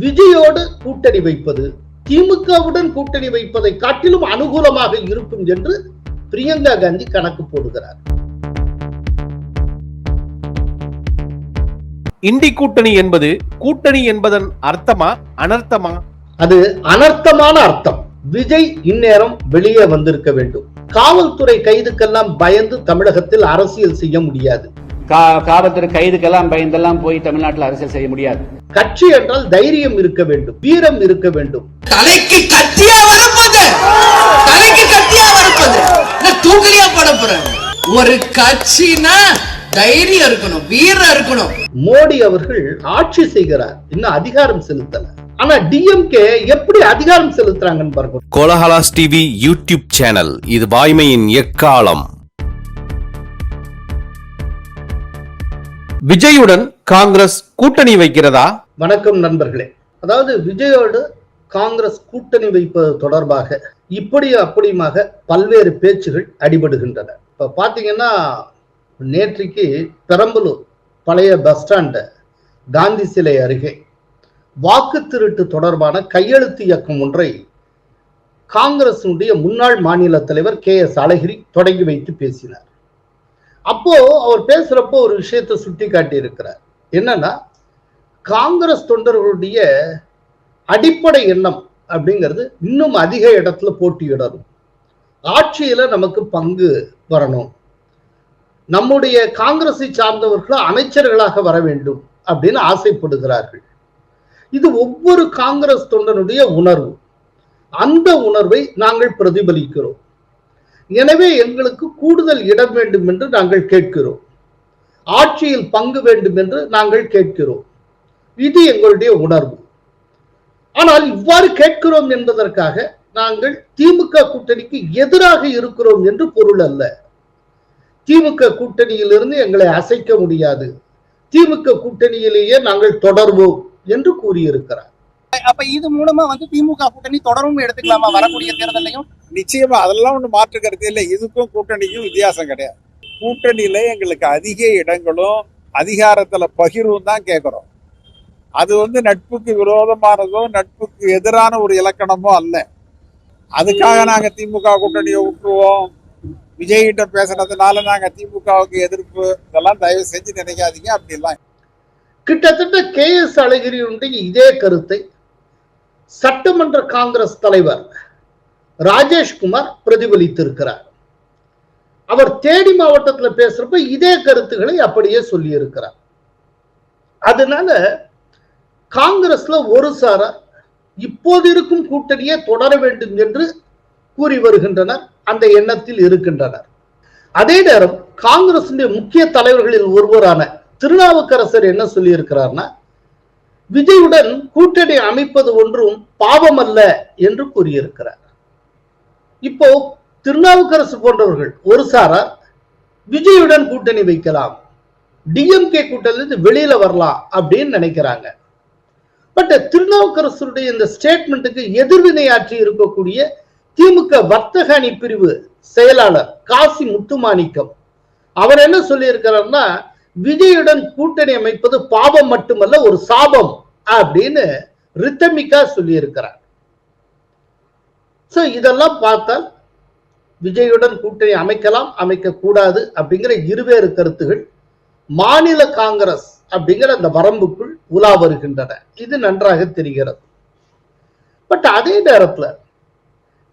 விஜயோடு கூட்டணி வைப்பது திமுகவுடன் கூட்டணி வைப்பதை காட்டிலும் அனுகூலமாக இருக்கும் என்று பிரியங்கா காந்தி கணக்கு போடுகிறார். இண்டி கூட்டணி என்பது கூட்டணி என்பதன் அர்த்தமா அனர்த்தமா? அது அனர்த்தமான அர்த்தம். விஜய் இந்நேரம் வெளியே வந்திருக்க வேண்டும். காவல்துறை கைதுக்கெல்லாம் பயந்து தமிழகத்தில் அரசியல் செய்ய முடியாது. காவல்துறை கைதுக்கெல்லாம் பயந்தெல்லாம் போய் தமிழ்நாட்டில் அரசியல் செய்ய முடியாது. கட்சி என்றால் தைரியம் இருக்க வேண்டும் வீரம் இருக்க வேண்டும். தலைக்கு கத்தியா வரப்போது தலைக்கு கத்தியா வரப்போது நான் தூக்கலியா போட போறேன் ஒரு கட்சினா தைரியம் இருக்கணும் வீரம் இருக்கணும். மோடி அவர்கள் ஆட்சி செய்கிறார் இன்னும் அதிகாரம் செலுத்தல. ஆனா டிஎம்கே எப்படி அதிகாரம் செலுத்துறாங்கன்னு பாருங்க. கோலஹலாஸ் டிவி யூடியூப் சேனல் இது வாய்மையின் எக்காலம். விஜயுடன் காங்கிரஸ் கூட்டணி வைக்கிறதா? வணக்கம் நண்பர்களே. அதாவது விஜயோடு காங்கிரஸ் கூட்டணி வைப்பது தொடர்பாக இப்படியும் அப்படியுமாக பல்வேறு பேச்சுகள் அடிபடுகின்றன. இப்ப பாத்தீங்கன்னா நேற்றைக்கு பெரம்பலூர் பழைய பஸ் ஸ்டாண்டு காந்தி சிலை அருகே வாக்கு திருட்டு தொடர்பான கையெழுத்து இயக்கம் ஒன்றை காங்கிரசினுடைய முன்னாள் மாநில தலைவர் கே எஸ் அழகிரி தொடங்கி வைத்து பேசினார். அப்போ அவர் பேசுறப்போ ஒரு விஷயத்தை சுட்டி காட்டி இருக்கிறார் என்னன்னா காங்கிரஸ் தொண்டர்களுடைய அடிப்படை எண்ணம் அப்படிங்கிறது இன்னும் அதிக இடத்துல போட்டியிடணும். ஆட்சியில நமக்கு பங்கு வரணும். நம்முடைய காங்கிரஸை சார்ந்தவர்கள் அமைச்சர்களாக வர வேண்டும் அப்படின்னு ஆசைப்படுகிறார்கள். இது ஒவ்வொரு காங்கிரஸ் தொண்டனுடைய உணர்வு. அந்த உணர்வை நாங்கள் பிரதிபலிக்கிறோம். எனவே எங்களுக்கு கூடுதல் இடம் வேண்டும் என்று நாங்கள் கேட்கிறோம். ஆட்சியில் பங்கு வேண்டும் என்று நாங்கள் கேட்கிறோம். இது எங்களுடைய உணர்வு. ஆனால் இவ்வாறு கேட்கிறோம் என்பதற்காக நாங்கள் திமுக கூட்டணிக்கு எதிராக இருக்கிறோம் என்று பொருள் அல்ல. திமுக கூட்டணியிலிருந்து எங்களை அசைக்க முடியாது. திமுக கூட்டணியிலேயே நாங்கள் தொடர்வோம் என்று கூறியிருக்கிறார். அப்ப இது மூலமா வந்து திமுக கூட்டணி தொடரும் எடுத்துக்கலாமா? வரக்கூடிய தேர்தலையும்? நிச்சயமா அதெல்லாம் ஒண்ணு மாற்று கருத்து இல்லை. இதுக்கும் கூட்டணிக்கும் வித்தியாசம் கிடையாது. கூட்டணியில எங்களுக்கு அதிக இடங்களும் அதிகாரத்துல பகிர்வும் தான் கேட்கிறோம் அது வந்து நட்புக்கு விரோதமானதோ நட்புக்கு எதிரான ஒரு இலக்கணமோ அல்ல. அதுக்காக நாங்க திமுக கூட்டணியை விட்டுருவோம் விஜய்கிட்ட பேசுனதுனால நாங்க திமுகவுக்கு எதிர்ப்பு. இதெல்லாம் தயவு செஞ்சு நினைக்காதீங்க. அப்படிலாம் கிட்டத்தட்ட கே எஸ் அழகிரியுடைய இதே கருத்தை சட்டமன்ற காங்கிரஸ் தலைவர் ராஜேஷ்குமார் பிரதிபலித்திருக்கிறார். அவர் தேடி மாவட்டத்தில் பேசுறப்ப இதே கருத்துக்களை அப்படியே சொல்லி இருக்கிறார் அதனால காங்கிரஸ்ல ஒரு சாரார் இப்போது இருக்கும் கூட்டணியே தொடர வேண்டும் என்று கூறி வருகின்றனர். அந்த எண்ணத்தில் இருக்கின்றனர். அதே நேரம் காங்கிரசுடைய முக்கிய தலைவர்களில் ஒருவரான திருநாவுக்கரசர் என்ன சொல்லியிருக்கிறார்னா விஜயுடன் கூட்டணி அமைப்பது ஒன்றும் பாவம் அல்ல என்று கூறியிருக்கிறார். இப்போ திருநாவுக்கரசு போன்றவர்கள் ஒரு சாரார் விஜயுடன் கூட்டணி வைக்கலாம் டிஎம்கே கூட்டணியிலிருந்து வெளியில வரலாம் அப்படின்னு நினைக்கிறாங்க. பட் திருநாவுக்கரசருடைய இந்த ஸ்டேட்மெண்ட்டுக்கு எதிர்வினையாற்றி இருக்கக்கூடிய திமுக வர்த்தக அணி பிரிவு செயலாளர் காசி முத்துமாணிக்கம் அவர் என்ன சொல்லியிருக்கிறார்னா விஜயுடன் கூட்டணி அமைப்பது பாவம் மட்டுமல்ல ஒரு சாபம். அப்படின்னு ரித்தமிக்கா சொல்லியிருக்கிறார். ஸோ இதெல்லாம் பார்த்தால் விஜயுடன் கூட்டணி அமைக்கலாம் அமைக்க கூடாது அப்படிங்கிற இருவேறு கருத்துகள் மாநில காங்கிரஸ் அப்படிங்கிற அந்த வரம்புக்குள் உலா வருகின்றன. இது நன்றாக தெரிகிறது. பட் அதே நேரத்தில்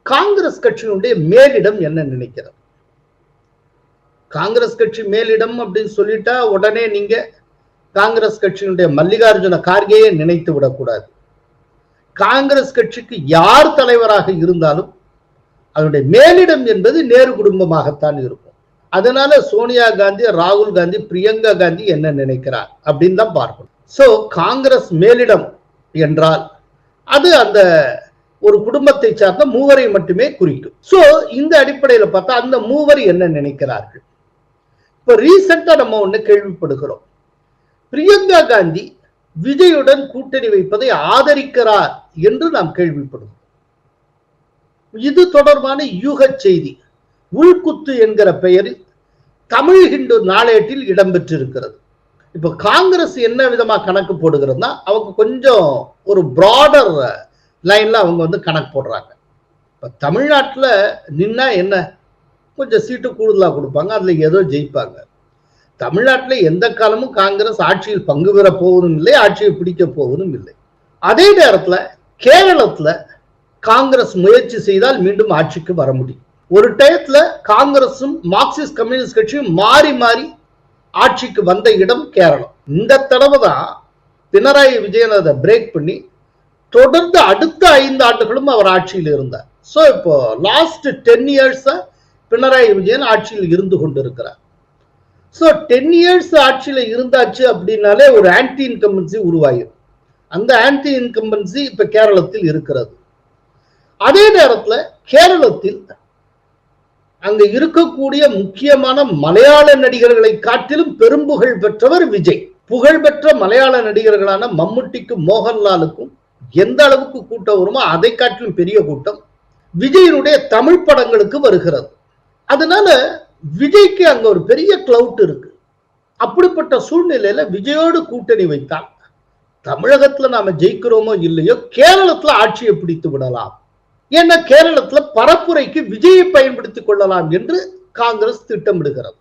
காங்கிரஸ் கட்சியினுடைய மேலிடம் என்ன நினைக்கிறது? காங்கிரஸ் கட்சி மேலிடம் அப்படின்னு சொல்லிட்டா உடனே நீங்க காங்கிரஸ் கட்சியினுடைய மல்லிகார்ஜுன கார்கேயை நினைத்து விடக்கூடாது. காங்கிரஸ் கட்சிக்கு யார் தலைவராக இருந்தாலும் அதனுடைய மேலிடம் என்பது நேரு குடும்பமாகத்தான் இருக்கும். அதனால சோனியா காந்தி ராகுல் காந்தி பிரியங்கா காந்தி என்ன நினைக்கிறார் அப்படின்னு தான் பார்க்கணும். சோ காங்கிரஸ் மேலிடம் என்றால் அது அந்த ஒரு குடும்பத்தை சார்ந்த மூவரை மட்டுமே குறிக்கும். சோ இந்த அடிப்படையில பார்த்தா அந்த மூவர் என்ன நினைக்கிறார்கள்? இப்ப ரீசெண்டா நம்ம ஒண்ணு கேள்விப்படுகிறோம். பிரியங்கா காந்தி விஜயுடன் கூட்டணி வைப்பதை ஆதரிக்கிறார் என்று நாம் கேள்விப்படும் இது தொடர்பான யூக செய்தி உள்குத்து என்கிற பெயரில் தமிழ் ஹிந்து நாளேட்டில் இடம்பெற்றிருக்கிறது. இப்போ காங்கிரஸ் என்ன விதமா கணக்கு போடுகிறதுனா அவங்க கொஞ்சம் ஒரு ப்ராடர் லைன்ல அவங்க வந்து கணக்கு போடுறாங்க. இப்போ தமிழ்நாட்டில் நின்னா என்ன? கொஞ்சம் சீட்டு கூடுதலாக கொடுப்பாங்க அதில் ஏதோ ஜெயிப்பாங்க. தமிழ்நாட்டில் எந்த காலமும் காங்கிரஸ் ஆட்சியில் பங்கு பெற போவதும் இல்லை ஆட்சியை பிடிக்க போவதும் இல்லை. அதே நேரத்தில் கேரளத்தில் காங்கிரஸ் முயற்சி செய்தால் மீண்டும் ஆட்சிக்கு வர முடியும். ஒரு டயத்துல காங்கிரஸும் மார்க்சிஸ்ட் கம்யூனிஸ்ட் கட்சியும் மாறி மாறி ஆட்சிக்கு வந்த இடம் கேரளம். இந்த தடவை தான் பினராயி விஜயன் அதை பிரேக் பண்ணி தொடர்ந்து அடுத்த ஐந்து ஆண்டுகளும் அவர் ஆட்சியில் இருந்தார். ஸோ இப்போ லாஸ்ட் டென் இயர்ஸா பினராயி விஜயன் ஆட்சியில் இருந்து கொண்டிருக்கிறார். ஸோ டென் இயர்ஸ் ஆட்சியில் இருந்தாச்சு அப்படின்னாலே ஒரு ஆன்டி இன்கம்பன்சி உருவாகிடும் அந்த ஆன்டி இன்கம்பன்சி இப்ப கேரளத்தில் இருக்கிறது. அதே நேரத்துல கேரளத்தில் அங்க இருக்கக்கூடிய முக்கியமான மலையாள நடிகர்களை காட்டிலும் பெரும்புகழ் பெற்றவர் விஜய். புகழ்பெற்ற மலையாள நடிகர்களான மம்முட்டிக்கும் மோகன்லாலுக்கும் எந்த அளவுக்கு கூட்டம் வருமோ அதை காட்டிலும் பெரிய கூட்டம் விஜயனுடைய தமிழ் படங்களுக்கு வருகிறது. அதனால விஜய்க்கு அங்க ஒரு பெரிய கிளவுட் இருக்கு. அப்படிப்பட்ட சூழ்நிலையில விஜயோடு கூட்டணி வைத்தால் தமிழகத்துல நாம ஜெயிக்கிறோமோ இல்லையோ கேரளத்துல ஆட்சியை பிடித்து விடலாம். ஏன்னா கேரளத்துல பரப்புரைக்கு விஜயை பயன்படுத்திக் கொள்ளலாம் என்று காங்கிரஸ் திட்டமிடுகிறது.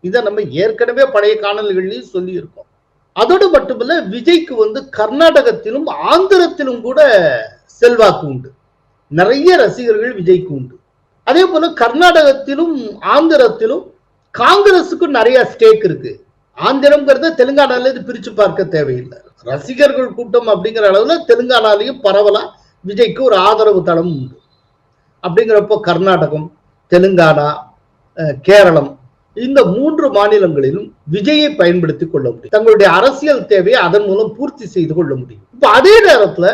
இதை நம்ம ஏற்கனவே பழைய காணல்களிலையும் சொல்லியிருக்கோம். அதோடு மட்டுமல்ல விஜய்க்கு வந்து கர்நாடகத்திலும் ஆந்திரத்திலும் கூட செல்வாக்கு உண்டு. நிறைய ரசிகர்கள் விஜய்க்கு உண்டு. அதே போல கர்நாடகத்திலும் ஆந்திரத்திலும் காங்கிரஸுக்கு நிறைய ஸ்டேக் இருக்கு. ஆந்திரம்ங்கிறத தெலுங்கானால இது பிரிச்சு பார்க்க தேவையில்லை. ரசிகர்கள் கூட்டம் அப்படிங்கிற அளவுல தெலுங்கானாலையும் பரவலா விஜய்க்கு ஒரு ஆதரவு தளம் உண்டு. அப்படிங்கிறப்போ கர்நாடகம் தெலுங்கானா கேரளம் இந்த மூன்று மாநிலங்களிலும் விஜயை பயன்படுத்தி கொள்ள முடியும். தங்களுடைய அரசியல் தேவையை அதன் மூலம் பூர்த்தி செய்து கொள்ள முடியும். இப்ப அதே நேரத்துல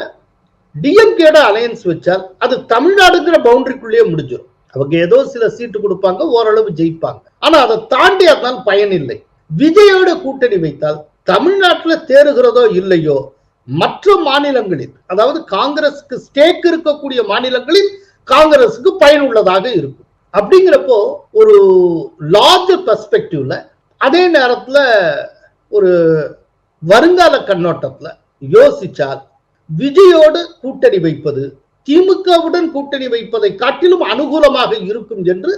டிஎம்கேட அலையன்ஸ் வச்சால் அது தமிழ்நாடுங்கிற பவுண்டரிக்குள்ளேயே முடிஞ்சிடும் அவங்க ஏதோ சில சீட்டு கொடுப்பாங்க ஓரளவு ஜெயிப்பாங்க. ஆனா அதை தாண்டி அதனால் பயன் இல்லை விஜயோட கூட்டணி வைத்தால் தமிழ்நாட்டில் தேறுகிறதோ இல்லையோ மற்ற மாநிலங்களில் அதாவது காங்கிரஸுக்கு ஸ்டேக் இருக்கக்கூடிய மாநிலங்களில் காங்கிரஸுக்கு பயனுள்ளதாக இருக்கும். அப்படிங்கிறப்போ ஒரு லார்ஜ் பெர்ஸ்பெக்டிவ்ல அதே நேரத்துல ஒரு வருங்கால கண்ணோட்டத்துல யோசிச்சால் விஜயோடு கூட்டணி வைப்பது திமுகவுடன் கூட்டணி வைப்பதை காட்டிலும் அனுகூலமாக இருக்கும் என்று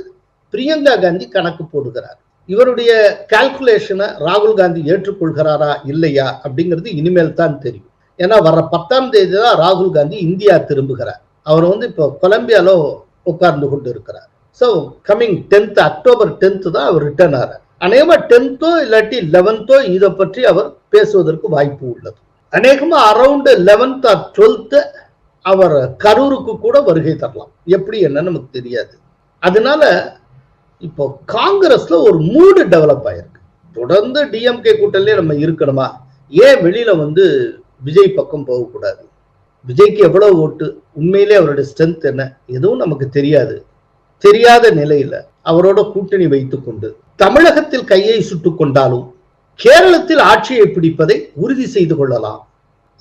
பிரியங்கா காந்தி கணக்கு போடுகிறார். இவருடைய கால்குலேஷனை ராகுல் காந்தி ஏற்றுக்கொள்கிறாரா இல்லையா அப்படிங்கிறது இனிமேல் தான் தெரியும். ஏன்னா வர்ற பத்தாம் தேதி தான் ராகுல் காந்தி இந்தியா திரும்புகிறார். அவர் வந்து இப்போ கொலம்பியால உட்கார்ந்து கொண்டு இருக்கிறார். So coming tenth October tenth தான் அவர் ரிட்டர்ன் ஆகிறார் அநேகமா டென்த்தோ இல்லாட்டி லெவன்த்தோ இதை பற்றி அவர் பேசுவதற்கு வாய்ப்பு உள்ளது. அநேகமா அரௌண்ட் லெவன்த் ஆர் டுவெல்த் அவர் கரூருக்கு கூட வருகை தரலாம். எப்படி என்னன்னு நமக்கு தெரியாது. அதனால இப்போ காங்கிரஸ்ல ஒரு மூடு டெவலப் ஆயிருக்கு. தொடர்ந்து டிஎம்கே கூட்டத்திலே நம்ம இருக்கணுமா? ஏன் வெளியில வந்து விஜய் பக்கம் போகக்கூடாது? விஜய்க்கு எவ்வளவு ஓட்டு? உண்மையிலே அவருடைய ஸ்ட்ரென்த் என்ன? எதுவும் நமக்கு தெரியாது. தெரியாத நிலையில அவரோட கூட்டணி வைத்துக்கொண்டு தமிழகத்தில் கையை சுட்டுக் கொண்டாலும் கேரளத்தில் ஆட்சியை பிடிப்பதை உறுதி செய்து கொள்ளலாம்.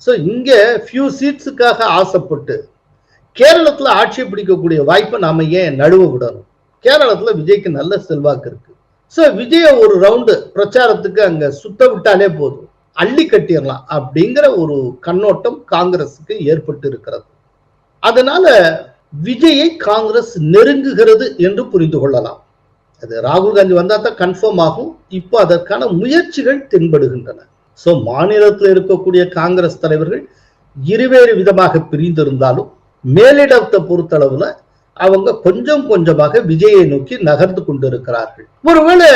ஸோ இங்கே ஃபியூ சீட்ஸுக்காக ஆசைப்பட்டு கேரளத்துல ஆட்சியை பிடிக்கக்கூடிய வாய்ப்பை நாம ஏன் நழுவ விடணும் கேரளத்துல விஜய்க்கு நல்ல செல்வாக்கு இருக்கு. ஸோ விஜயை ஒரு ரவுண்டு பிரச்சாரத்துக்கு அங்க சுத்த விட்டாலே போதும். அள்ளி கட்டிடலாம் அப்படிங்கிற ஒரு கண்ணோட்டம் காங்கிரஸுக்கு ஏற்பட்டு இருக்கிறது அதனால விஜயை காங்கிரஸ் நெருங்குகிறது என்று புரிந்து கொள்ளலாம். அது ராகுல் காந்தி வந்தா தான் கன்ஃபார்ம் ஆகும். இப்போ அதற்கான முயற்சிகள் தென்படுகின்றன. ஸோ மாநிலத்தில் இருக்கக்கூடிய காங்கிரஸ் தலைவர்கள் இருவேறு விதமாக பிரிந்திருந்தாலும் மேலிடத்தை பொறுத்தளவுல அவங்க கொஞ்சம் கொஞ்சமாக விஜயை நோக்கி நகர்ந்து கொண்டிருக்கிறார்கள். ஒருவேளை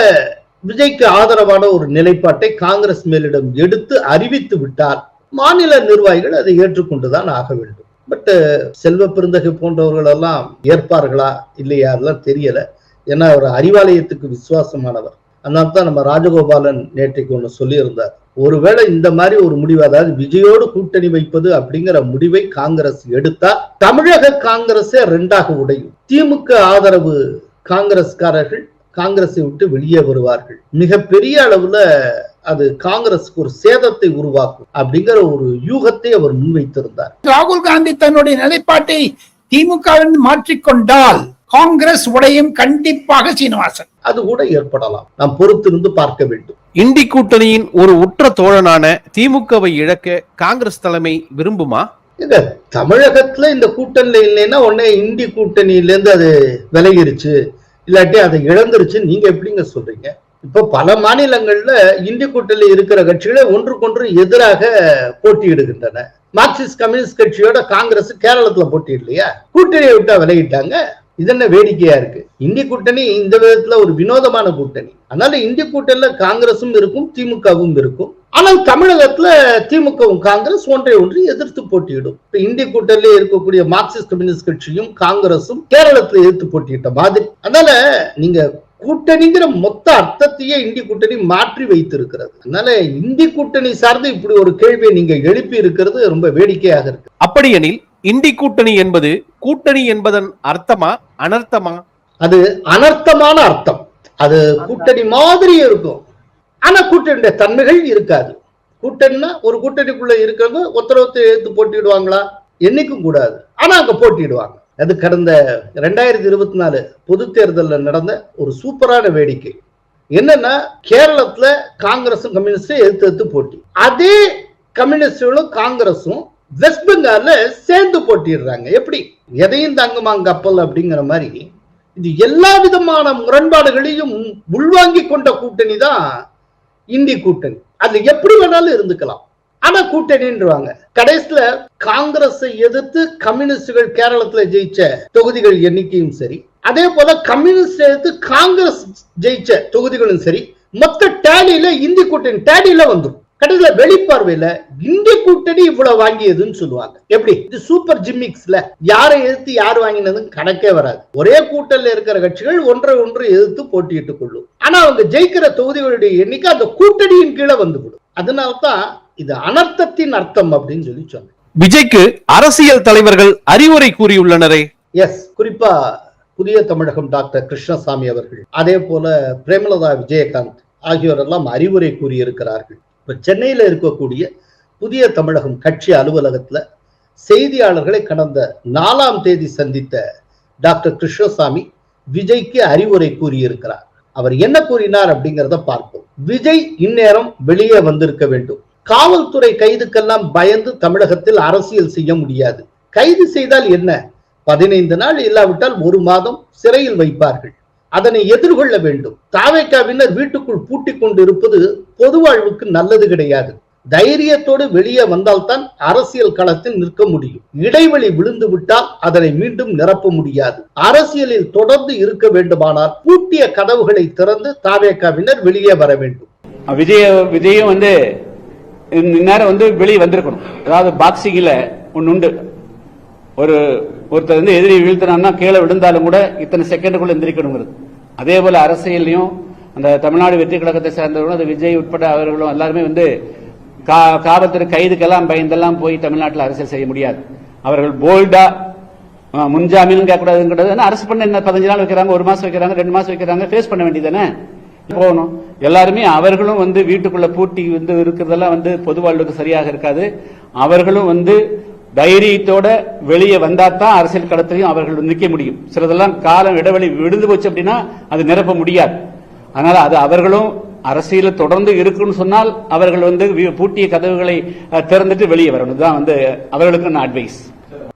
விஜய்க்கு ஆதரவான ஒரு நிலைப்பாட்டை காங்கிரஸ் மேலிடம் எடுத்து அறிவித்து விட்டால் மாநில நிர்வாகிகள் அதை ஏற்றுக்கொண்டுதான் ஆக வேண்டும். பட் செல்வ பெருந்தகை போன்றவர்கள் எல்லாம் ஏற்பார்களா இல்லையா அதெல்லாம் தெரியல. ஏன்னா அவர் அறிவாலயத்துக்கு விசுவாசமானவர். அதனால தான் நம்ம ராஜகோபாலன் நேற்றைக்கு ஒன்று சொல்லியிருந்தார். ஒருவேளை இந்த மாதிரி ஒரு முடிவு அதாவது விஜயோடு கூட்டணி வைப்பது அப்படிங்கிற முடிவை காங்கிரஸ் எடுத்தா தமிழக காங்கிரஸே ரெண்டாக உடையும். திமுக ஆதரவு காங்கிரஸ்காரர்கள் காங்கிரஸை விட்டு வெளியே வருவார்கள். மிக பெரிய அளவுல அது காங்கிரஸுக்கு ஒரு சேதத்தை உருவாக்கும் அப்படிங்கிற ஒரு யூகத்தை அவர் முன்வைத்திருந்தார். ராகுல் காந்தி தன்னுடைய நிலைப்பாட்டை திமுக மாற்றிக்கொண்டால் காங்கிரஸ் உடையும் கண்டிப்பாக சீனிவாசன். அது கூட ஏற்படலாம். நாம் பொறுத்திருந்து பார்க்க வேண்டும். இண்டி கூட்டணியின் ஒரு உற்ற தோழனான திமுகவை இழக்க காங்கிரஸ் தலைமை விரும்புமா? இந்த தமிழகத்துல இந்த கூட்டணியில இல்லைன்னா உடனே இந்தி கூட்டணியில இருந்து அது விலகிருச்சு. இல்லாட்டி அதை இழந்துருச்சு. நீங்க எப்படிங்க சொல்றீங்க? இப்போ பல மாநிலங்கள்ல இந்தி கூட்டணியில் இருக்கிற கட்சிகளை ஒன்றுக்கொன்று எதிராக போட்டியிடுகின்றன. மார்க்சிஸ்ட் கம்யூனிஸ்ட் கட்சியோட காங்கிரஸ் கேரளத்துல போட்டியிடலையா? கூட்டணியை விட்டா விலகிட்டாங்க. இது என்ன வேடிக்கையா இருக்கு? இந்தி கூட்டணி இந்த விதத்துல ஒரு வினோதமான கூட்டணி. அதனால இந்தி கூட்டணியில காங்கிரசும் இருக்கும் திமுகவும் இருக்கும். ஆனால் தமிழகத்துல திமுகவும் காங்கிரஸ் ஒன்றை ஒன்று எதிர்த்து போட்டியிடும். இப்ப இந்திய கூட்டணியில இருக்கக்கூடிய மார்க்சிஸ்ட் கம்யூனிஸ்ட் கட்சியும் காங்கிரசும் கேரளத்துல எதிர்த்து போட்டியிட்ட மாதிரி. அதனால நீங்க கூட்டணிங்கிற மொத்த அர்த்தத்தையே இந்திய கூட்டணி மாற்றி வைத்திருக்கிறது. அதனால இந்தி கூட்டணி சார்ந்து இப்படி ஒரு கேள்வியை நீங்க எழுப்பி இருக்கிறது ரொம்ப வேடிக்கையாக இருக்கு. அப்படியெனில் இண்டி கூட்டணி என்பது கூட்டணி என்பதன் அர்த்தமா அனர்த்தமா? அது அனர்த்தமான அர்த்தம். அது கூட்டணி மாதிரி இருக்கும். ஆனா கூட்டணியுடைய தன்மைகள் இருக்காது. கூட்டணினா ஒரு கூட்டணிக்குள்ள இருக்கிறவங்க உத்தரவத்தை எடுத்து போட்டிடுவாங்களா என்னைக்கும் கூடாது. ஆனா அங்க போட்டிடுவாங்க அது கடந்த ரெண்டாயிரத்தி இருபத்தி நாலு பொது தேர்தலில் நடந்த ஒரு சூப்பரான வேடிக்கை. என்னன்னா கேரளத்துல காங்கிரஸும் கம்யூனிஸ்டும் எதிர்த்து எதிர்த்து போட்டி. அதே கம்யூனிஸ்டுகளும் காங்கிரஸும் வெஸ்ட் பெங்கால்ல சேர்ந்து போட்டிடுறாங்க எப்படி? எதையும் தங்குமாங்க கப்பல் அப்படிங்கிற மாதிரி. இது எல்லா விதமான முரண்பாடுகளையும் உள்வாங்கி கொண்ட கூட்டணி தான் இந்தி கூட்டணி. அது எப்படி வேணாலும் இருந்துக்கலாம். ஆனா கூட்டணின்றாங்க கடைசியில காங்கிரஸை எதிர்த்து கம்யூனிஸ்டுகள் கேரளத்துல ஜெயிச்ச தொகுதிகள் எண்ணிக்கையும் சரி அதே போல கம்யூனிஸ்ட் எதிர்த்து காங்கிரஸ் ஜெயிச்ச தொகுதிகளும் சரி மொத்த டேலியில இந்தி கூட்டணி டேலியில வந்துடும். கடைசியில வெளிப்பார்வையில இந்திய கூட்டணி இவ்வளவு வாங்கியதுன்னு சொல்லுவாங்க. எப்படி? இது சூப்பர் ஜிம்மிக்ஸ்ல யாரை எதிர்த்து யார் வாங்கினதுன்னு கணக்கே வராது. ஒரே கூட்டணியில் இருக்கிற கட்சிகள் ஒன்றை ஒன்று எதிர்த்து போட்டியிட்டுக் கொள்ளும். ஆனா அவங்க ஜெயிக்கிற தொகுதிகளுடைய எண்ணிக்கை அந்த கூட்டணியின் கீழே வந்துவிடும். அதனால்தான் இது அனர்த்தத்தின் அர்த்தம் அப்படின்னு சொல்லி சொன்னேன். விஜய்க்கு அரசியல் தலைவர்கள் அறிவுரை கூறியுள்ளனரே. எஸ் குறிப்பா புதிய தமிழகம் டாக்டர் கிருஷ்ணசாமி அவர்கள் அதே போல பிரேமலதா விஜயகாந்த் ஆகியோரெல்லாம் அறிவுரை கூறியிருக்கிறார்கள். இப்ப சென்னையில இருக்கக்கூடிய புதிய தமிழகம் கட்சி அலுவலகத்துல செய்தியாளர்களை கடந்த நாலாம் தேதி சந்தித்த டாக்டர் கிருஷ்ணசாமி விஜய்க்கு அறிவுரை கூறியிருக்கிறார். அவர் என்ன கூறினார் அப்படிங்கிறத பார்ப்போம். விஜய் இந்நேரம் வெளியே வந்திருக்க வேண்டும். காவல்துறை கைதுக்கெல்லாம் பயந்து தமிழகத்தில் அரசியல் செய்ய முடியாது. கைது செய்தால் என்ன? பதினைந்து நாள் இல்லாவிட்டால் ஒரு மாதம் சிறையில் வைப்பார்கள். அதனை எதிர்கொள்ள வேண்டும். தாவேக்காவினர் வீட்டுக்குள் பூட்டிக் கொண்டு இருப்பது பொது வாழ்வுக்கு நல்லது கிடையாது. தைரியத்தோடு வெளியே வந்தால்தான் அரசியல் களத்தில் நிற்க முடியும். இடைவெளி விழுந்து விட்டால் அதனை மீண்டும் நிரப்ப முடியாது. அரசியலில் தொடர்ந்து இருக்க வேண்டுமானால் பூட்டிய கதவுகளை திறந்து தாவேக்காவினர் வெளியே வர வேண்டும். விஜய விஜயம் வந்து இந்நேரம் வந்து வெளியே வந்திருக்கணும். அதாவது பாக்ஸிங்ல ஒன்னு உண்டு. ஒரு ஒருத்தர் வந்து எதிரி வீழ்த்தினான்னா கீழே விழுந்தாலும் கூட இத்தனை செகண்டுக்குள்ள எந்திரிக்கணுங்கிறது. அதே போல அரசியல்லையும் அந்த தமிழ்நாடு வெற்றி கழகத்தை சேர்ந்தவர்களும் அது விஜய் உட்பட அவர்களும் எல்லாருமே வந்து கா- காவல்துறை கைதுக்கெல்லாம் பயந்தெல்லாம் போய் தமிழ்நாட்டில் அரசியல் செய்ய முடியாது. அவர்கள் போல்டா முன்ஜாமீன் கேட்கக்கூடாதுங்கிறது. அரசு பண்ண என்ன பதினஞ்சு நாள் வைக்கிறாங்க ஒரு மாசம் வைக்கிறாங்க ரெண்டு மாசம் வைக்கிறாங்க ஃபேஸ் பண்ண வேண்டியதானே போகணும். எல்லாருமே அவர்களும் வந்து வீட்டுக்குள்ள பூட்டி வந்து இருக்கிறதெல்லாம் வந்து பொது வாழ்வுக்கு சரியாக இருக்காது. அவர்களும் வந்து தைரியத்தோட வெளியே வந்தா தான் அரசியல் களத்திலையும் அவர்கள் நிற்க முடியும். சிலதெல்லாம் காலம் இடைவெளி விழுந்து போச்சு அப்படின்னா அது நிரப்ப முடியாது. அதனால அது அவர்களும் அரசியல தொடர்ந்து இருக்குன்னு சொன்னால் அவர்கள் வந்து பூட்டிய கதவுகளை திறந்துட்டு வெளியே வரணும். இதுதான் வந்து அவர்களுக்கு நான் அட்வைஸ்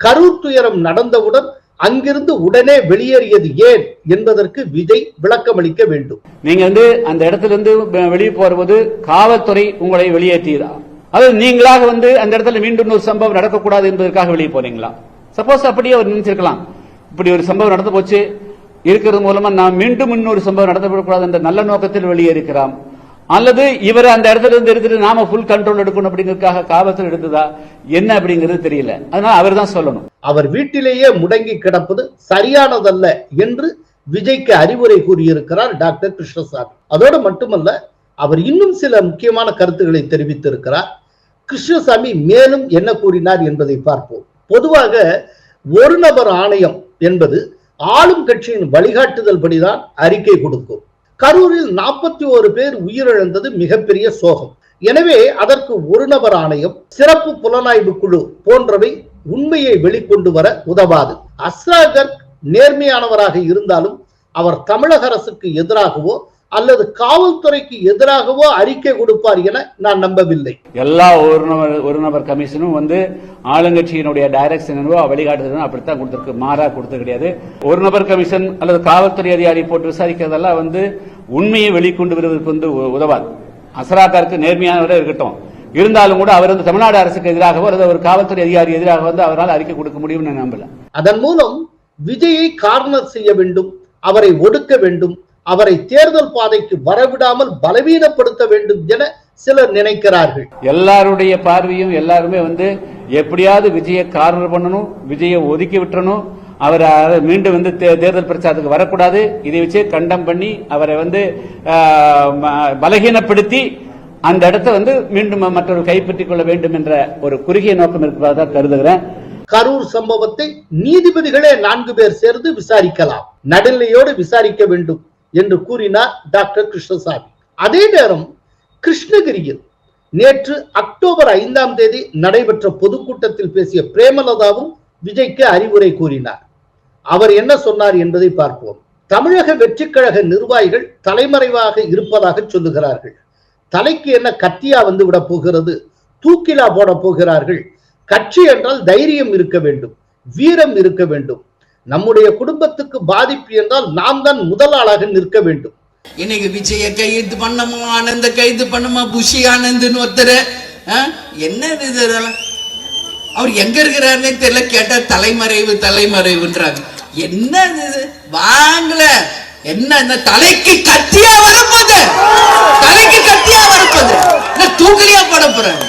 கரூர் துயரம் நடந்தவுடன் அங்கிருந்து உடனே வெளியேறியது ஏன் என்பதற்கு விஜய் விளக்கமளிக்க வேண்டும். நீங்க வந்து அந்த இடத்துல இருந்து வெளியே போறது காவல்துறை உங்களை வெளியேற்றியதா? அது நீங்களாக வந்து அந்த இடத்துல மீண்டும் ஒரு சம்பவம் நடக்கக்கூடாது என்பதற்காக வெளியே போனீங்களா? சப்போஸ் அப்படியே அவர் நினைச்சிருக்கலாம். இப்படி ஒரு சம்பவம் நடந்து போச்சு. இருக்கிறது மூலமா நான் மீண்டும் இன்னொரு சம்பவம் நடத்தப்படக்கூடாது என்ற நல்ல நோக்கத்தில் வெளியே இருக்கிறான் அல்லது இவர் அந்த இடத்துல இருந்து எடுத்துட்டு நாம ஃபுல் கண்ட்ரோல் எடுக்கணும் அப்படிங்கறதுக்காக காவல்துறை எடுத்ததா? என்ன அப்படிங்கிறது தெரியல. அதனால அவர் தான் சொல்லணும். அவர் வீட்டிலேயே முடங்கி கிடப்பது சரியானதல்ல என்று விஜய்க்கு அறிவுரை கூறியிருக்கிறார் டாக்டர் கிருஷ்ணசாமி. அதோடு மட்டுமல்ல அவர் இன்னும் சில முக்கியமான கருத்துக்களை தெரிவித்திருக்கிறார். கிருஷ்ணசாமி மேலும் என்ன கூறினார் என்பதை பார்ப்போம். பொதுவாக ஒரு நபர் ஆணையம் என்பது ஆளும் கட்சியின் வழிகாட்டுதல் படிதான் அறிக்கை கொடுக்கும். கரூரில் நாற்பத்தி ஓரு பேர் உயிரிழந்தது மிகப்பெரிய சோகம். எனவே அதற்கு ஒரு நபர் ஆணையம் சிறப்பு புலனாய்வு குழு போன்றவை உண்மையை வெளிக்கொண்டு வர உதவாது. அஸ்ராகர் நேர்மையானவராக இருந்தாலும் அவர் தமிழக அரசுக்கு எதிராகவோ அல்லது காவல்துறைக்கு எதிராகவோ அறிக்கை கொடுப்பார் என நான் நம்பவில்லை. எல்லா ஒரு நபர் ஒரு நபர் கமிஷனும் வந்து ஆளுங்கட்சியினுடைய டைரக்ஷன் என்னவோ வழிகாட்டுதலும் அப்படித்தான் கொடுத்திருக்கு. மாறா கொடுத்தது கிடையாது. ஒரு நபர் கமிஷன் அல்லது காவல்துறை அதிகாரி போட்டு விசாரிக்கிறதெல்லாம் வந்து உண்மையை வெளிக்கொண்டு வருவதற்கு வந்து உதவாது. அசராக்காருக்கு நேர்மையானவரே இருக்கட்டும். இருந்தாலும் கூட அவர் வந்து தமிழ்நாடு அரசுக்கு எதிராகவோ அல்லது ஒரு காவல்துறை அதிகாரி எதிராக வந்து அவரால் அறிக்கை கொடுக்க முடியும்னு நம்பல. அதன் மூலம் விஜயை கார்னர் செய்ய வேண்டும் அவரை ஒடுக்க வேண்டும் அவரை தேர்தல் பாதைக்கு வரவிடாமல் பலவீனப்படுத்த வேண்டும் என சிலர் நினைக்கிறார்கள். எல்லாருடைய பார்வையும் எல்லாருமே வந்து எப்படியாவது விஜயை கார்னர் பண்ணணும் விஜயை ஒதுக்கி விட்டுறணும். அவரை மீண்டும் வந்து தேர்தல் பிரச்சாரத்துக்கு வரக்கூடாது. இதை வச்சு கண்டம் பண்ணி அவரை வந்து பலகீனப்படுத்தி அந்த இடத்தை வந்து மீண்டும் மற்றொரு கைப்பற்றிக் கொள்ள வேண்டும் என்ற ஒரு குறுகிய நோக்கம் இருப்பதாக கருதுகிறேன். கரூர் சம்பவத்தை நீதிபதிகளே நான்கு பேர் சேர்ந்து விசாரிக்கலாம். நடுநிலையோடு விசாரிக்க வேண்டும். என்று கூறினார் டாக்டர் கிருஷ்ணசாமி. அதே நேரம் கிருஷ்ணகிரியில் நேற்று அக்டோபர் ஐந்தாம் தேதி நடைபெற்ற பொதுக்கூட்டத்தில் பேசிய பிரேமலதாவும் விஜய்க்கு அறிவுரை கூறினார். அவர் என்ன சொன்னார் என்பதை பார்ப்போம். தமிழக வெற்றிக்கழக நிர்வாகிகள் தலைமறைவாக இருப்பதாக சொல்லுகிறார்கள். தலைக்கு என்ன கத்தியா வந்து விட போகிறது? தூக்கிலா போட போகிறார்கள்? கட்சி என்றால் தைரியம் இருக்க வேண்டும். வீரம் இருக்க வேண்டும். நம்முடைய குடும்பத்துக்கு பாதிப்பு என்றால் நாம் தான் முதல் ஆளாக நிற்க வேண்டும். இன்னைக்கு விஜய கைது பண்ணமா ஆனந்த கைது பண்ணமா புஷி ஆனந்த்னு ஒருத்தர் என்ன இது அவர் எங்க இருக்கிறாருன்னே தெரியல கேட்டா தலைமறைவு தலைமறைவுன்றாங்க. என்ன இது? வாங்கல. என்ன இந்த தலைக்கு கத்தியா வரப்போது தலைக்கு கத்தியா வரப்போது என்ன தூக்கலியா போட போறாங்க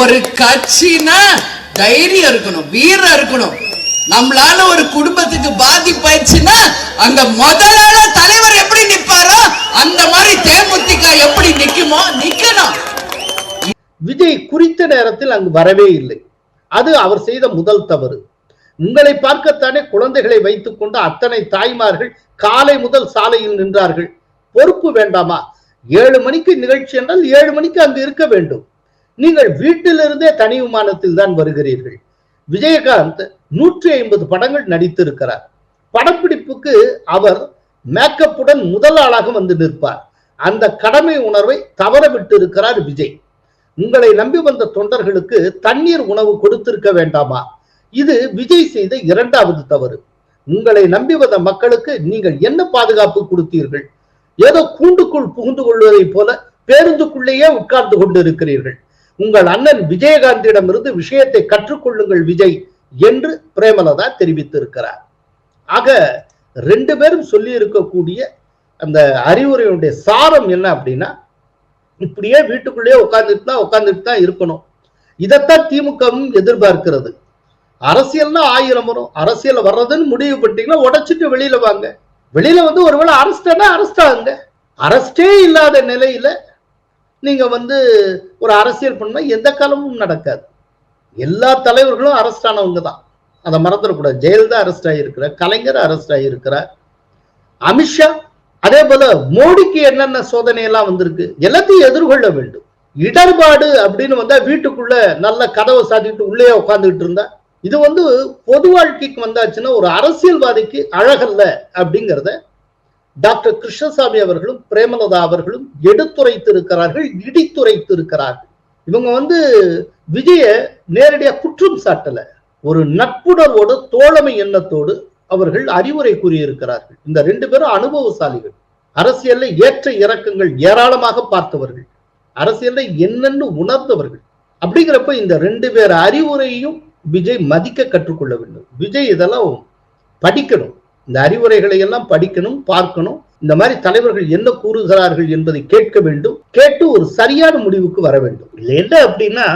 ஒரு கட்சினா தைரியம் இருக்கணும் வீரம் இருக்கணும். நம்மளால ஒரு குடும்பத்துக்கு பாதிப்பாயிடுச்சுன்னா அங்க முதலாள தலைவர் எப்படி நிப்பாரோ அந்த மாதிரி தேமுதிக எப்படி நிக்குமோ நிக்கணும். விஜய் குறித்த நேரத்தில் அங்கு வரவே இல்லை. அது அவர் செய்த முதல் தவறு. உங்களை பார்க்கத்தானே குழந்தைகளை வைத்துக் கொண்டு அத்தனை தாய்மார்கள் காலை முதல் சாலையில் நின்றார்கள். பொறுப்பு வேண்டாமா? ஏழு மணிக்கு நிகழ்ச்சி என்றால் ஏழு மணிக்கு அங்கு இருக்க வேண்டும். நீங்கள் வீட்டிலிருந்தே தனி விமானத்தில் தான் வருகிறீர்கள். விஜயகாந்த் நூற்றி ஐம்பது படங்கள் நடித்திருக்கிறார். படப்பிடிப்புக்கு அவர் மேக்கப்புடன் முதல் ஆளாக வந்து நிற்பார். அந்த கடமை உணர்வை தவற விட்டு இருக்கிறார் விஜய். உங்களை நம்பி வந்த தொண்டர்களுக்கு தண்ணீர் உணவு கொடுத்திருக்க வேண்டாமா? இது விஜய் செய்த இரண்டாவது தவறு. உங்களை நம்பி வந்த மக்களுக்கு நீங்கள் என்ன பாதுகாப்பு கொடுத்தீர்கள்? ஏதோ கூண்டுக்குள் புகுந்து கொள்வதைப் போல பேருந்துக்குள்ளேயே உட்கார்ந்து கொண்டிருக்கிறீர்கள். உங்கள் அண்ணன் விஜயகாந்திடமிருந்து விஷயத்தை கற்றுக்கொள்ளுங்கள் விஜய். என்று பிரேமலதா தெரிவித்திருக்கிறார். ஆக ரெண்டு பேரும் சொல்லி இருக்கக்கூடிய அந்த அறிவுரையுடைய சாரம் என்ன அப்படின்னா இப்படியே வீட்டுக்குள்ளேயே உட்கார்ந்துட்டு தான் உட்கார்ந்துட்டு தான் இருக்கணும். இதைத்தான் திமுகவும் எதிர்பார்க்கிறது. அரசியல்னா ஆயிரம் வரும். அரசியல் வர்றதுன்னு முடிவு பண்ணிட்டீங்கன்னா உடைச்சிட்டு வெளியில வாங்க. வெளியில வந்து ஒருவேளை அரஸ்டா அரஸ்ட் அரஸ்டே இல்லாத நிலையில நீங்க வந்து ஒரு அரசியல் பண்ணா எந்த காலமும் நடக்காது. எல்லா தலைவர்களும் அரெஸ்ட் ஆனவங்க தான் அதை மறந்துடக்கூடாது ஜெயலலிதா அரெஸ்ட் ஆகியிருக்கிறார் கலைஞர் அரெஸ்ட் ஆகியிருக்கிறார் அமித்ஷா அதே போல மோடிக்கு என்னென்ன சோதனை எல்லாம் வந்திருக்கு? எல்லாத்தையும் எதிர்கொள்ள வேண்டும். இடர்பாடு அப்படின்னு வந்தா வீட்டுக்குள்ள நல்ல கதவை சாத்திட்டு உள்ளே உட்காந்துக்கிட்டு இருந்தா. இது வந்து பொது வாழ்க்கைக்கு வந்தாச்சுன்னா ஒரு அரசியல்வாதிக்கு அழகல்ல அப்படிங்கிறத டாக்டர் கிருஷ்ணசாமி அவர்களும் பிரேமலதா அவர்களும் எடுத்துரைத்து இருக்கிறார்கள் இடித்துரைத்து இருக்கிறார்கள் இவங்க வந்து விஜய நேரடியா குற்றம் சாட்டல. ஒரு நட்புணர்வோடு தோழமை எண்ணத்தோடு அவர்கள் அறிவுரை கூறியிருக்கிறார்கள். இந்த ரெண்டு பேரும் அனுபவசாலிகள். அரசியல்ல ஏற்ற இறக்கங்கள் ஏராளமாக பார்த்தவர்கள். அரசியல்ல என்னன்னு உணர்ந்தவர்கள். அப்படிங்கிறப்ப இந்த ரெண்டு பேர் அறிவுரையும் விஜய் மதிக்க கற்றுக்கொள்ள வேண்டும். விஜய் இதெல்லாம் படிக்கணும். இந்த அறிவுரைகளை எல்லாம் படிக்கணும் பார்க்கணும் இந்த மாதிரி தலைவர்கள் என்ன கூறுகிறார்கள் என்பதை கேட்க வேண்டும். கேட்டு ஒரு சரியான முடிவுக்கு வர வேண்டும். இல்லை என்ன அப்படின்னா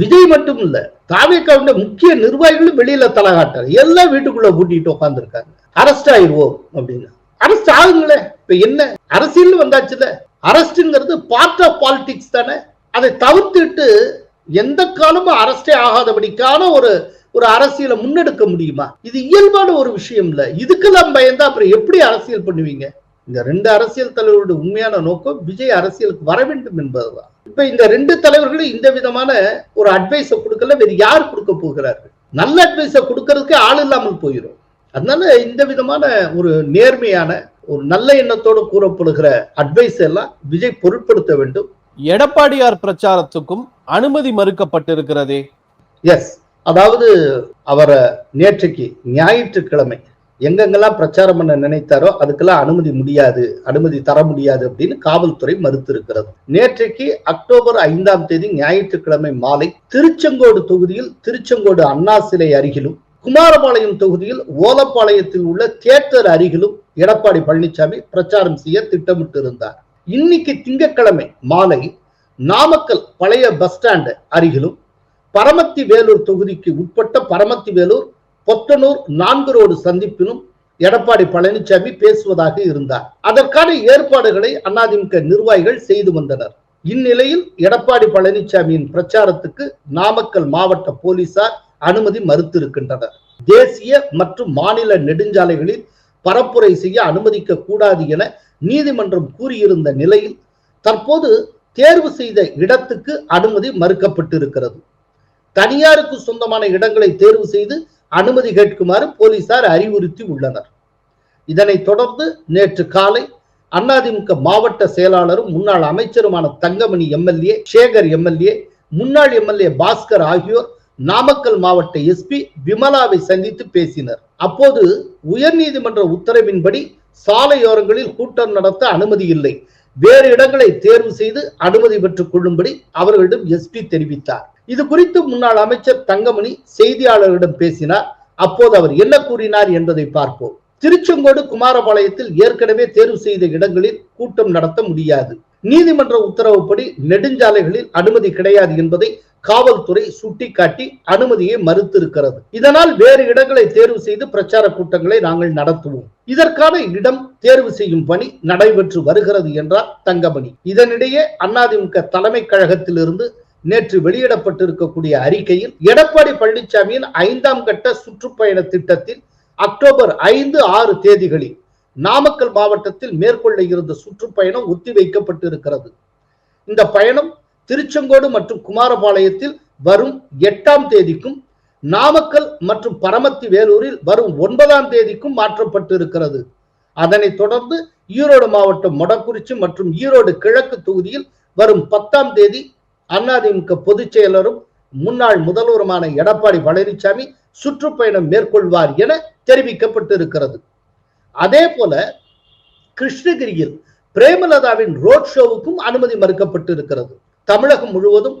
விஜய் மட்டும் இல்ல தாவேக்காவுடைய முக்கிய நிர்வாகிகளும் வெளியில தலகாட்டார் எல்லாம் வீட்டுக்குள்ள கூட்டிட்டு உட்காந்துருக்காங்க அரெஸ்ட் ஆயிடுவோம் அப்படின்னு. அரெஸ்ட் ஆகுங்களே? இப்ப என்ன? அரசியல் வந்தாச்சுல அரஸ்ட்ங்கிறது பார்ட் ஆஃப் பாலிடிக்ஸ் தானே. அதை தவிர்த்துட்டு எந்த காலமும் அரஸ்டே ஆகாதபடிக்கான ஒரு ஒரு அரசியலை முன்னெடுக்க முடியுமா? இது இயல்பான ஒரு விஷயம் இல்ல. இதுக்கெல்லாம் பயந்தா அப்புறம் எப்படி அரசியல் பண்ணுவீங்க? இந்த ரெண்டு அரசியல் தலைவருடைய உண்மையான நோக்கம் விஜய் அரசியலுக்கு வர வேண்டும் என்பதுதான். இப்ப இந்த ரெண்டு தலைவர்களும் இந்த விதமான ஒரு அட்வைஸை கொடுக்கல வேறு யார் கொடுக்க போகிறார்கள்? நல்ல அட்வைஸை கொடுக்கறதுக்கு ஆள் இல்லாமல் போயிடும் அதனால இந்த விதமான ஒரு நேர்மையான ஒரு நல்ல எண்ணத்தோடு கூறப்படுகிற அட்வைஸ் எல்லாம் விஜய் பொருட்படுத்த வேண்டும். எடப்பாடியார் பிரச்சாரத்துக்கும் அனுமதி மறுக்கப்பட்டிருக்கிறதே. எஸ் அதாவது அவரை நேற்றைக்கு ஞாயிற்றுக்கிழமை எங்கெங்கெல்லாம் பிரச்சாரம் பண்ண நினைத்தாரோ அதுக்கெல்லாம் அனுமதி முடியாது அனுமதி தர முடியாது அப்படின்னு காவல்துறை மறுத்திருக்கிறது. நேற்றைக்கு அக்டோபர் ஐந்தாம் தேதி ஞாயிற்றுக்கிழமை மாலை திருச்செங்கோடு தொகுதியில் திருச்செங்கோடு அண்ணா சிலை அருகிலும் குமாரபாளையம் தொகுதியில் ஓலப்பாளையத்தில் உள்ள தியேட்டர் அருகிலும் எடப்பாடி பழனிசாமி பிரச்சாரம் செய்ய திட்டமிட்டு இருந்தார் இன்னைக்கு திங்கட்கிழமை மாலை நாமக்கல் பழைய பஸ் ஸ்டாண்ட் அருகிலும் பரமத்தி வேலூர் தொகுதிக்கு உட்பட்ட பரமத்தி வேலூர் பொத்தனூர் நான்கு ரோடு சந்திப்பிலும் எடப்பாடி பழனிசாமி பேசுவதாக இருந்தார். அதற்கான ஏற்பாடுகளை அதிமுக நிர்வாகிகள் செய்து வந்தனர். இந்நிலையில் எடப்பாடி பழனிசாமியின் பிரச்சாரத்துக்கு நாமக்கல் மாவட்ட போலீசார் அனுமதி மறுத்திருக்கின்றனர். தேசிய மற்றும் மாநில நெடுஞ்சாலைகளில் பரப்புரை செய்ய அனுமதிக்க கூடாது என நீதிமன்றம் கூறியிருந்த நிலையில் தற்போது தேர்வு செய்த இடத்துக்கு அனுமதி மறுக்கப்பட்டிருக்கிறது. தனியாருக்கு சொந்தமான இடங்களை தேர்வு செய்து அனுமதி கேட்குமாறு போலீசார் அறிவுறுத்தி உள்ளனர். இதனைத் தொடர்ந்து நேற்று காலை அதிமுக மாவட்ட செயலாளரும் முன்னாள் அமைச்சருமான தங்கமணி எம்எல்ஏ சேகர் எம்எல்ஏ முன்னாள் எம்எல்ஏ பாஸ்கர் ஆகியோர் நாமக்கல் மாவட்ட எஸ்பி விமலாவை சந்தித்து பேசினர். அப்போது உயர்நீதிமன்ற உத்தரவின்படி சாலையோரங்களில் கூட்டம் நடத்த அனுமதி இல்லை. வேறு இடங்களை தேர்வு செய்து அனுமதி பெற்றுக் கொள்ளும்படி அவர்களிடம் எஸ்பி தெரிவித்தார். இது குறித்து முன்னாள் அமைச்சர் தங்கமணி செய்தியாளர்களிடம் பேசினார். அப்போது அவர் என்ன கூறினார் என்பதை பார்ப்போம். திருச்செங்கோடு குமாரபாளையத்தில் ஏற்கனவே தேர்வு செய்த இடங்களில் கூட்டம் நடத்த முடியாது. நீதிமன்ற உத்தரவுப்படி நெடுஞ்சாலைகளில் அனுமதி கிடையாது என்பதை காவல்துறை சுட்டிக்காட்டி அனுமதியை மறுத்திருக்கிறது. இதனால் வேறு இடங்களை தேர்வு செய்து பிரச்சார கூட்டங்களை நாங்கள் நடத்துவோம். இதற்கான இடம் தேர்வு செய்யும் பணி நடைபெற்று வருகிறது என்றார் தங்கமணி. இதனிடையே அதிமுக தலைமை கழகத்திலிருந்து நேற்று வெளியிடப்பட்டிருக்கக்கூடிய அறிக்கையில் எடப்பாடி பழனிசாமியின் ஐந்தாம் கட்ட சுற்றுப்பயண திட்டத்தில் அக்டோபர் ஐந்து ஆறு தேதிகளில் நாமக்கல் மாவட்டத்தில் மேற்கொள்ள இருந்த சுற்றுப்பயணம் ஒத்திவைக்கப்பட்டிருக்கிறது. இந்த பயணம் திருச்செங்கோடு மற்றும் குமாரபாளையத்தில் வரும் எட்டாம் தேதிக்கும் நாமக்கல் மற்றும் பரமத்தி வேலூரில் வரும் ஒன்பதாம் தேதிக்கும் மாற்றப்பட்டிருக்கிறது. அதனைத் தொடர்ந்து ஈரோடு மாவட்டம் மொடக்குறிச்சி மற்றும் ஈரோடு கிழக்கு தொகுதியில் வரும் பத்தாம் தேதி அதிமுக பொதுச் செயலரும் முன்னாள் முதல்வருமான எடப்பாடி பழனிசாமி சுற்றுப்பயணம் மேற்கொள்வார் என தெரிவிக்கப்பட்டிருக்கிறது. அதே போல கிருஷ்ணகிரியில் பிரேமலதாவின் ரோட் ஷோவுக்கும் அனுமதி மறுக்கப்பட்டிருக்கிறது. தமிழகம் முழுவதும்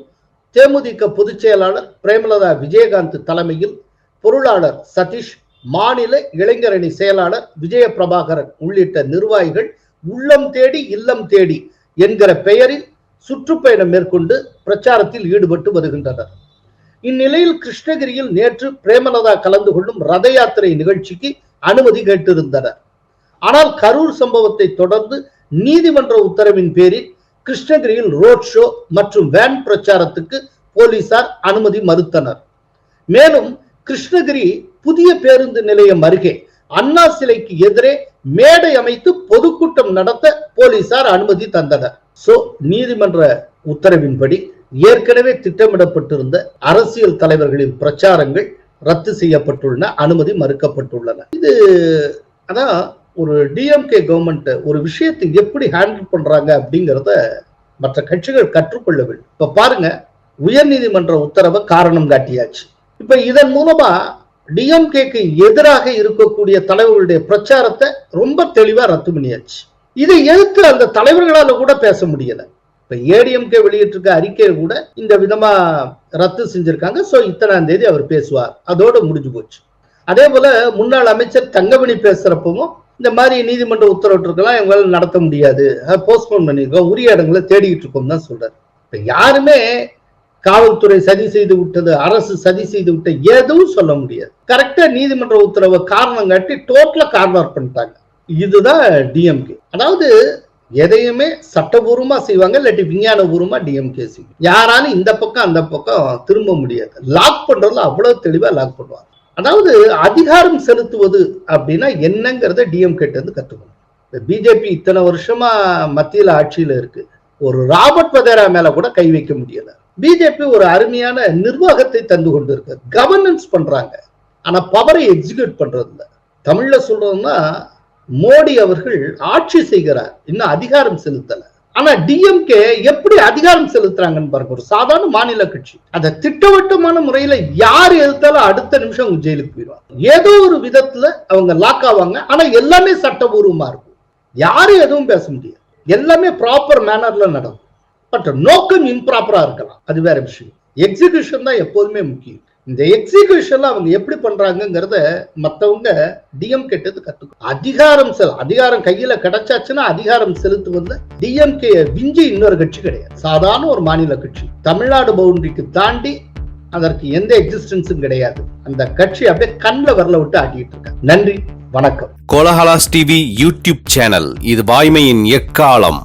தேமுதிக பொதுச் செயலாளர் பிரேமலதா விஜயகாந்த் தலைமையில் பொருளாளர் சதீஷ் மாநில இளைஞரணி செயலாளர் விஜய பிரபாகரன் உள்ளிட்ட நிர்வாகிகள் உள்ளம் தேடி இல்லம் தேடி என்கிற பெயரில் சுற்றுப்பயணம் மேற்கொண்டு பிரச்சாரத்தில் ஈடுபட்டு வருகின்றனர். இந்நிலையில் கிருஷ்ணகிரியில் நேற்று பிரேமலதா கலந்து கொள்ளும் ரத யாத்திரை நிகழ்ச்சிக்கு அனுமதி கேட்டிருந்தனர். ஆனால் கரூர் சம்பவத்தை தொடர்ந்து நீதிமன்ற உத்தரவின் பேரில் கிருஷ்ணகிரியில் ரோட் ஷோ மற்றும் வேன் பிரச்சாரத்துக்கு போலீசார் அனுமதி மறுத்தனர். மேலும் கிருஷ்ணகிரி புதிய பேருந்து நிலையம் அருகே அண்ணா சிலைக்கு எதிரே மேடை அமைத்து பொதுக்கூட்டம் நடத்த போலீசார் அனுமதி தந்தனர். சோ நீதிமன்ற உத்தரவின்படி ஏற்கனவே திட்டமிடப்பட்டிருந்த அரசியல் தலைவர்களின் பிரச்சாரங்கள் ரத்து செய்யப்பட்டுள்ளன அனுமதி மறுக்கப்பட்டுள்ளன. இது அதான் ஒரு டிஎம்கே கவர்மெண்ட் ஒரு விஷயத்தை எப்படி ஹேண்டில் பண்றாங்க அப்படிங்கிறத மற்ற கட்சிகள் கற்றுக்கொள்ள வேண்டும். இப்ப பாருங்க உயர்நீதிமன்ற உத்தரவை காரணம் காட்டியாச்சு. இப்ப இதன் மூலமா டிஎம்கேக்கு எதிராக இருக்கக்கூடிய தலைவர்களுடைய பிரச்சாரத்தை ரொம்ப தெளிவா ரத்து பண்ணியாச்சு. இதை எதிர்த்து அந்த தலைவர்களால கூட பேச முடியல. இப்ப ஏடிஎம்கே வெளியிட்டிருக்க அறிக்கையை கூட இந்த விதமா ரத்து செஞ்சிருக்காங்க. சோ இத்தனாம் தேதி அவர் பேசுவார். அதோட முடிஞ்சு போச்சு. அதே போல முன்னாள் அமைச்சர் தங்கமணி பேசுறப்பவும் இந்த மாதிரி நீதிமன்ற உத்தரவிட்டிருக்கலாம் எங்களால் நடத்த முடியாது. போஸ்ட்போன் பண்ணியிருக்கோம் உரிய இடங்களை தேடிக்கிட்டு இருக்கோம் தான் சொல்றாரு. இப்ப யாருமே காவல்துறை சதி செய்து விட்டது அரசு சதி செய்து விட்டது எதுவும் சொல்ல முடியாது. கரெக்டா நீதிமன்ற உத்தரவு காரணம் காட்டி டோட்டலா கார்வார் பண்ணிட்டாங்க இதுதான் டிஎம்கே அதாவது எதையுமே சட்டபூர்வமா செய்வாங்க இல்லாட்டி விஞ்ஞானபூர்வமா டிஎம்கே செய்யும் யாராலும் இந்த பக்கம் அந்த பக்கம் திரும்ப முடியாது. லாக் பண்றதுல அவ்வளவு தெளிவா லாக் பண்ணுவாங்க. அதாவது அதிகாரம் செலுத்துவது அப்படின்னா என்னங்கிறத டிஎம்கேட்ட இருந்து கத்துக்கணும். பிஜேபி இத்தனை வருஷமா மத்தியில ஆட்சியில இருக்கு. ஒரு ராபர்ட் வதேரா மேல கூட கை வைக்க முடியலை. பிஜேபி ஒரு அருமையான நிர்வாகத்தை தந்து கொண்டிருக்கு. கவர்னன்ஸ் பண்றாங்க. ஆனா பவரை எக்ஸிக்யூட் பண்றது இல்ல தமிழ்ல சொல்றதுன்னா மோடி அவர்கள் ஆட்சி செய்கிறார். இன்னும் அதிகாரம் செலுத்தல. ஆனா டிஎம்கே எப்படி அதிகாரம் செலுத்துறாங்கன்னு பாருங்க. ஒரு சாதாரண மாநில கட்சி. அந்த திட்டவட்டமான முறையில யார் எதிர்த்தாலும் அடுத்த நிமிஷம் அவங்க ஜெயிலுக்கு போயிடுவாங்க. ஏதோ ஒரு விதத்துல அவங்க லாக் ஆவாங்க. ஆனா எல்லாமே சட்டபூர்வமா இருக்கும். யாரும் எதுவும் பேச முடியாது. எல்லாமே ப்ராப்பர் மேனர்ல நடக்கும். பட் நோக்கம் இம்ப்ராப்பரா இருக்கலாம். அது வேற விஷயம். எக்ஸிகியூஷன் தான் எப்போதுமே முக்கியம். இந்த எக்ஸிகியூஷன்ல அவங்க எப்படி பண்றாங்கங்கிறத மத்தவங்க டிஎம் கேட்டது கத்துக்கும் அதிகாரம் செல் அதிகாரம் கையில கிடைச்சாச்சுன்னா அதிகாரம் செலுத்துவதுல டிஎம்கே விஞ்சி இன்னொரு கட்சி கிடையாது. சாதாரண ஒரு மாநில கட்சி. தமிழ்நாடு பவுண்டரிக்கு தாண்டி அதற்கு எந்த எக்ஸிஸ்டன்ஸும் கிடையாது. அந்த கட்சி அப்படியே கண்ணில் வரல விட்டு ஆட்டிட்டு இருக்காங்க நன்றி வணக்கம். Kolahalas TV YouTube channel. இது வாய்மையின் எக்காலம்.